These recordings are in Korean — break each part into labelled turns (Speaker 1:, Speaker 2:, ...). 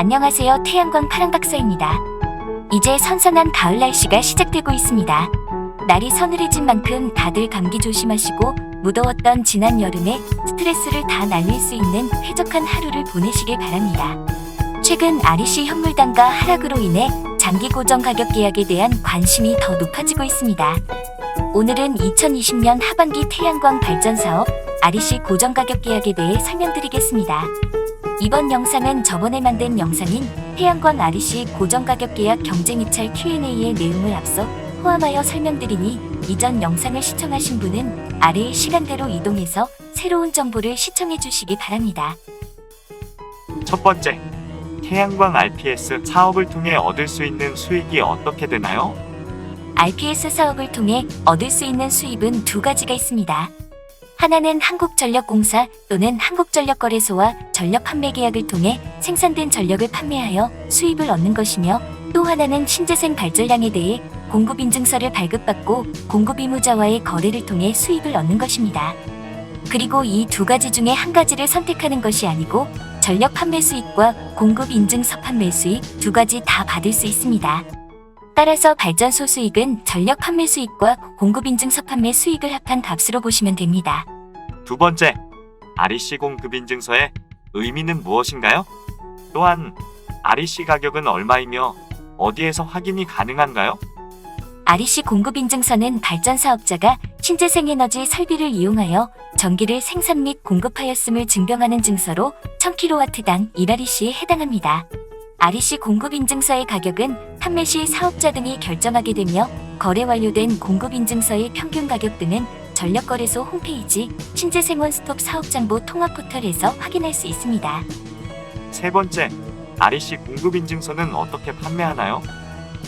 Speaker 1: 안녕하세요. 태양광 파랑박사입니다. 이제 선선한 가을 날씨가 시작되고 있습니다. 날이 서늘해진 만큼 다들 감기 조심하시고 무더웠던 지난 여름에 스트레스를 다 날릴 수 있는 쾌적한 하루를 보내시길 바랍니다. 최근 REC 현물단가 하락으로 인해 장기 고정 가격 계약에 대한 관심이 더 높아지고 있습니다. 오늘은 2020년 하반기 태양광 발전 사업 REC 고정 가격 계약에 대해 설명드리겠습니다. 이번 영상은 저번에 만든 영상인 태양광 REC 고정 가격 계약 경쟁 입찰 Q&A의 내용을 앞서 포함하여 설명드리니 이전 영상을 시청하신 분은 아래의 시간대로 이동해서 새로운 정보를 시청해 주시기 바랍니다.
Speaker 2: 첫 번째, 태양광 RPS 사업을 통해 얻을 수 있는 수익이 어떻게 되나요?
Speaker 1: RPS 사업을 통해 얻을 수 있는 수입은 두 가지가 있습니다. 하나는 한국전력공사 또는 한국전력거래소와 전력 판매 계약을 통해 생산된 전력을 판매하여 수입을 얻는 것이며 또 하나는 신재생 발전량에 대해 공급 인증서를 발급받고 공급 의무자와의 거래를 통해 수입을 얻는 것입니다. 그리고 이 두 가지 중에 한 가지를 선택하는 것이 아니고 전력 판매 수익과 공급 인증서 판매 수익 두 가지 다 받을 수 있습니다. 따라서 발전소 수익은 전력 판매 수익과 공급 인증서 판매 수익을 합한 값으로 보시면 됩니다.
Speaker 2: 두 번째, REC 공급 인증서의 의미는 무엇인가요? 또한 REC 가격은 얼마이며 어디에서 확인이 가능한가요?
Speaker 1: REC 공급 인증서는 발전 사업자가 신재생 에너지 설비를 이용하여 전기를 생산 및 공급하였음을 증명하는 증서로 1000kW당 1REC에 해당합니다. REC 공급 인증서의 가격은 판매 시 사업자 등이 결정하게 되며 거래 완료된 공급 인증서의 평균 가격 등은 전력거래소 홈페이지 신재생원 스톱 사업정보 통합 포털에서 확인할 수 있습니다.
Speaker 2: 세 번째, REC 공급 인증서는 어떻게 판매하나요?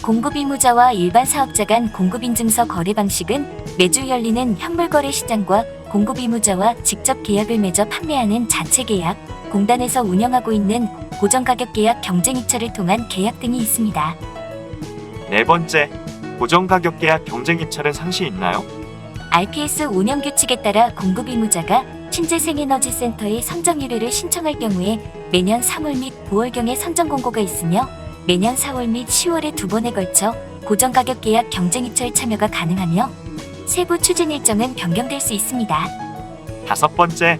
Speaker 1: 공급 의무자와 일반 사업자 간 공급 인증서 거래 방식은 매주 열리는 현물거래 시장과 공급 의무자와 직접 계약을 맺어 판매하는 자체 계약, 공단에서 운영하고 있는 고정 가격 계약 경쟁 입찰을 통한 계약 등이 있습니다.
Speaker 2: 네 번째, 고정 가격 계약 경쟁 입찰은 상시 있나요?
Speaker 1: RPS 운영 규칙에 따라 공급 의무자가 신재생에너지 센터에 선정 의뢰를 신청할 경우에 매년 3월 및 5월경에 선정 공고가 있으며 매년 4월 및 10월에 두 번에 걸쳐 고정 가격 계약 경쟁 입찰 참여가 가능하며 세부 추진 일정은 변경될 수 있습니다.
Speaker 2: 다섯 번째,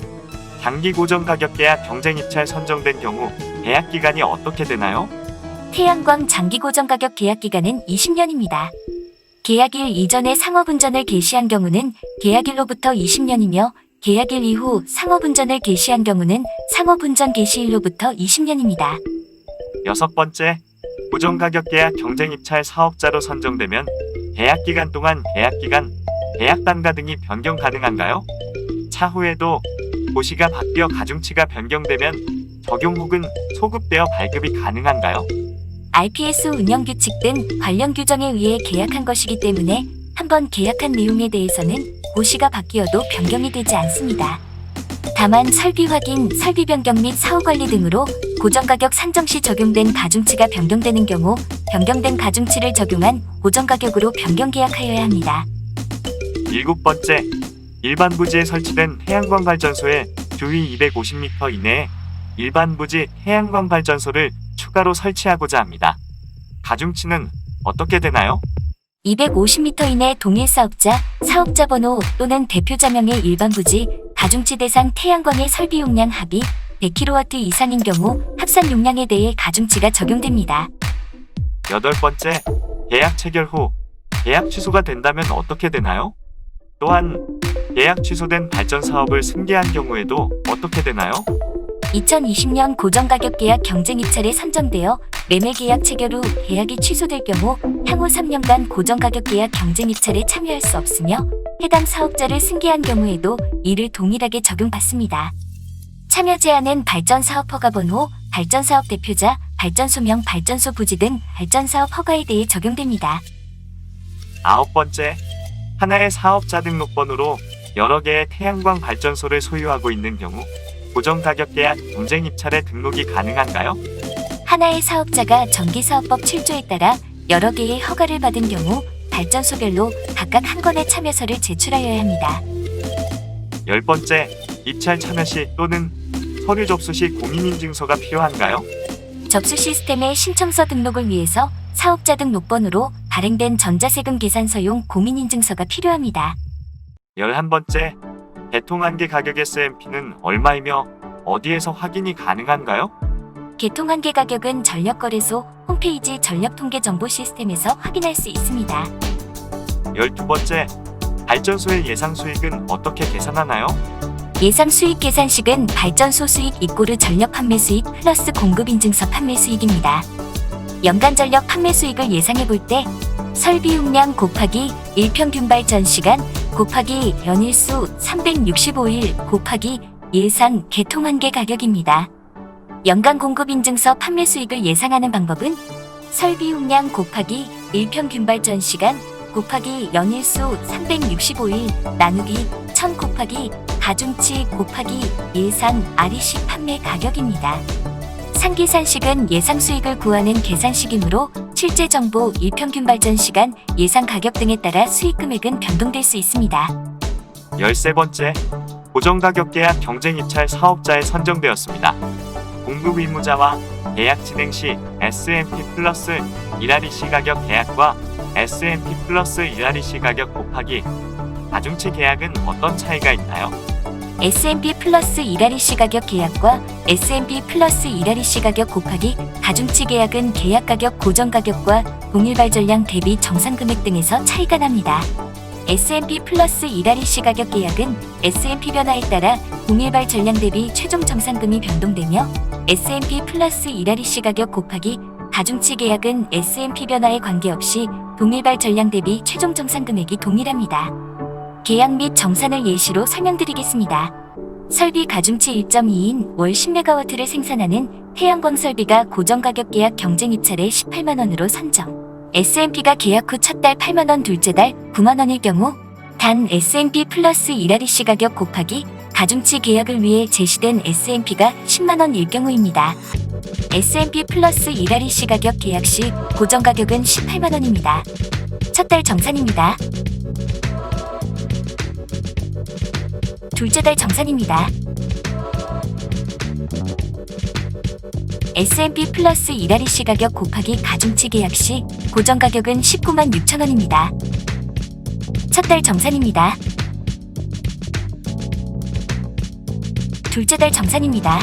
Speaker 2: 장기 고정 가격 계약 경쟁 입찰 선정된 경우 계약 기간이 어떻게 되나요?
Speaker 1: 태양광 장기 고정 가격 계약 기간은 20년입니다. 계약일 이전에 상업운전을 개시한 경우는 계약일로부터 20년이며 계약일 이후 상업운전을 개시한 경우는 상업운전 개시일로부터 20년입니다.
Speaker 2: 여섯 번째, 고정 가격 계약 경쟁 입찰 사업자로 선정되면 계약 기간 동안 계약 기간, 계약 단가 등이 변경 가능한가요? 차후에도 고시가 바뀌어 가중치가 변경되면 적용 혹은 소급되어 발급이 가능한가요?
Speaker 1: RPS 운영 규칙 등 관련 규정에 의해 계약한 것이기 때문에 한번 계약한 내용에 대해서는 고시가 바뀌어도 변경이 되지 않습니다. 다만 설비 확인, 설비 변경 및 사후 관리 등으로 고정 가격 산정 시 적용된 가중치가 변경되는 경우 변경된 가중치를 적용한 고정 가격으로 변경 계약하여야 합니다.
Speaker 2: 일곱 번째, 일반 부지에 설치된 태양광 발전소의 주위 250m 이내에 일반 부지 태양광 발전소를 추가로 설치하고자 합니다. 가중치는 어떻게 되나요?
Speaker 1: 250m 이내 동일 사업자, 사업자 번호 또는 대표자명의 일반 부지, 가중치 대상 태양광의 설비 용량 합이 100kW 이상인 경우 합산 용량에 대해 가중치가 적용됩니다.
Speaker 2: 여덟 번째, 계약 체결 후 계약 취소가 된다면 어떻게 되나요? 또한 계약 취소된 발전 사업을 승계한 경우에도 어떻게 되나요?
Speaker 1: 2020년 고정가격 계약 경쟁 입찰에 선정되어 매매 계약 체결 후 계약이 취소될 경우 향후 3년간 고정가격 계약 경쟁 입찰에 참여할 수 없으며 해당 사업자를 승계한 경우에도 이를 동일하게 적용받습니다. 참여 제한은 발전 사업 허가 번호, 발전 사업 대표자, 발전소명, 발전소 부지 등 발전 사업 허가에 대해 적용됩니다.
Speaker 2: 아홉 번째, 하나의 사업자 등록번호로 여러 개의 태양광 발전소를 소유하고 있는 경우 고정 가격 계약 경쟁 입찰에 등록이 가능한가요?
Speaker 1: 하나의 사업자가 전기사업법 7조에 따라 여러 개의 허가를 받은 경우 발전소별로 각각 한 건의 참여서를 제출하여야 합니다.
Speaker 2: 열 번째, 입찰 참여 시 또는 서류 접수 시 공인인증서가 필요한가요?
Speaker 1: 접수 시스템의 신청서 등록을 위해서 사업자 등록번호로 발행된 전자세금 계산서용 공인인증서가 필요합니다.
Speaker 2: 11번째, 개통한계 가격 SMP는 얼마이며 어디에서 확인이 가능한가요?
Speaker 1: 개통한계 가격은 전력거래소 홈페이지 전력통계 정보 시스템에서 확인할 수 있습니다.
Speaker 2: 12번째, 발전소의 예상 수익은 어떻게 계산하나요?
Speaker 1: 예상 수익 계산식은 발전소 수익 이꼬르 전력 판매 수익 플러스 공급 인증서 판매 수익입니다. 연간 전력 판매 수익을 예상해 볼 때 설비 용량 곱하기 일평균 발전 시간 곱하기 연일수 365일 곱하기 예상 개통 한계 가격입니다. 연간 공급 인증서 판매 수익을 예상하는 방법은 설비 용량 곱하기 일평균 발전 시간 곱하기 연일수 365일 나누기 1000 곱하기 가중치 곱하기 예상 REC 판매 가격입니다. 상계산식은 예상 수익을 구하는 계산식이므로 실제 정보, 일평균 발전 시간, 예상 가격 등에 따라 수익 금액은 변동될 수 있습니다.
Speaker 2: 13번째, 고정가격 계약 경쟁 입찰 사업자에 선정되었습니다. 공급 의무자와 계약 진행 시 S&P 플러스 1REC 가격 계약과 S&P 플러스 1REC 가격 곱하기 가중치 계약은 어떤 차이가 있나요?
Speaker 1: S&P 플러스 1REC 가격 계약과 S&P 플러스 1REC 가격 곱하기 가중치 계약은 계약 가격 고정 가격과 동일 발 전량 대비 정산 금액 등에서 차이가 납니다. S&P 플러스 1REC 가격 계약은 S&P 변화에 따라 동일발 전량 대비 최종 정산금이 변동되며 S&P 플러스 1REC 가격 곱하기 가중치 계약은 S&P 변화에 관계없이 동일발 전량 대비 최종 정산 금액이 동일합니다. 계약 및 정산을 예시로 설명드리겠습니다. 설비 가중치 1.2인 월 10메가와트를 생산하는 태양광 설비가 고정가격 계약 경쟁 입찰에 18만 원으로 선정. S&P가 계약 후 첫 달 8만 원, 둘째 달 9만 원일 경우 단 S&P 플러스 1REC 가격 곱하기 가중치 계약을 위해 제시된 S&P가 10만 원일 경우입니다. S&P 플러스 1REC 가격 계약 시 고정 가격은 18만 원입니다. 첫 달 정산입니다. 둘째 달 정산입니다. S&P 플러스 1REC 가격 곱하기 가중치 계약 시 고정 가격은 19만 6천 원입니다. 첫 달 정산입니다. 둘째 달 정산입니다.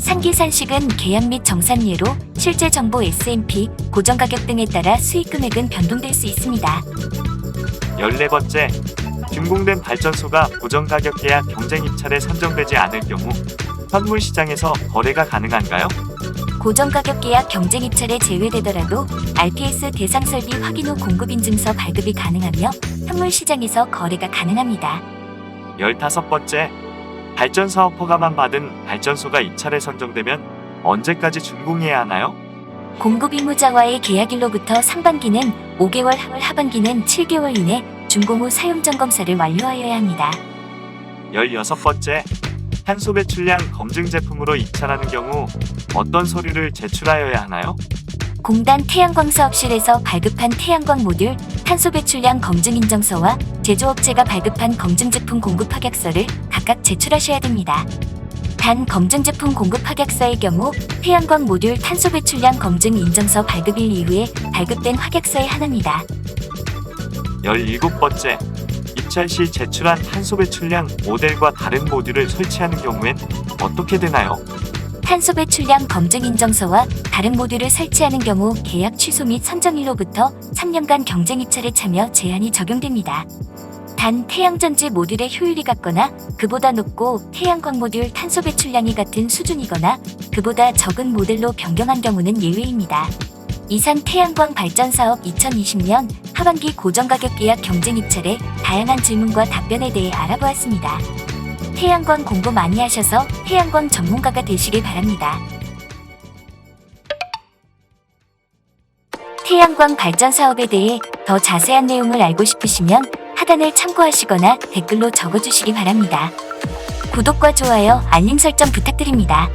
Speaker 1: 상기산식은 계약 및 정산예로 실제 정보 S&P 고정 가격 등에 따라 수익 금액은 변동될 수 있습니다.
Speaker 2: 14번째, 준공된 발전소가 고정가격 계약 경쟁 입찰에 선정되지 않을 경우 현물 시장에서 거래가 가능한가요?
Speaker 1: 고정 가격 계약 경쟁 입찰에 제외되더라도 RPS 대상 설비 확인 후 공급 인증서 발급이 가능하며 현물 시장에서 거래가 가능합니다.
Speaker 2: 15번째, 발전 사업 허가만 받은 발전소가 입찰에 선정되면 언제까지 준공해야 하나요?
Speaker 1: 공급 의무자와의 계약일로부터 상반기는 5개월, 하반기는 7개월 이내 준공 후 사용 점검사를 완료하여야 합니다.
Speaker 2: 16번째, 탄소 배출량 검증 제품으로 입찰하는 경우 어떤 서류를 제출하여야 하나요?
Speaker 1: 공단 태양광 사업실에서 발급한 태양광 모듈 탄소 배출량 검증 인정서와 제조업체가 발급한 검증 제품 공급 확약서를 각각 제출하셔야 됩니다. 단 검증 제품 공급 확약서의 경우 태양광 모듈 탄소 배출량 검증 인정서 발급일 이후에 발급된 확약서에 한합니다.
Speaker 2: 17번째, 입찰 시 제출한 탄소 배출량 모델과 다른 모듈을 설치하는 경우엔 어떻게 되나요?
Speaker 1: 탄소 배출량 검증 인정서와 다른 모듈을 설치하는 경우 계약 취소 및 선정일로부터 3년간 경쟁 입찰에 참여 제한이 적용됩니다. 단 태양전지 모듈의 효율이 같거나 그보다 높고 태양광 모듈 탄소 배출량이 같은 수준이거나 그보다 적은 모델로 변경한 경우는 예외입니다. 이산 태양광 발전 사업 2020년 하반기 고정가격 계약 경쟁 입찰에 다양한 질문과 답변에 대해 알아보았습니다. 태양광 공부 많이 하셔서 태양광 전문가가 되시길 바랍니다. 태양광 발전 사업에 대해 더 자세한 내용을 알고 싶으시면 하단을 참고하시거나 댓글로 적어주시기 바랍니다. 구독과 좋아요, 알림 설정 부탁드립니다.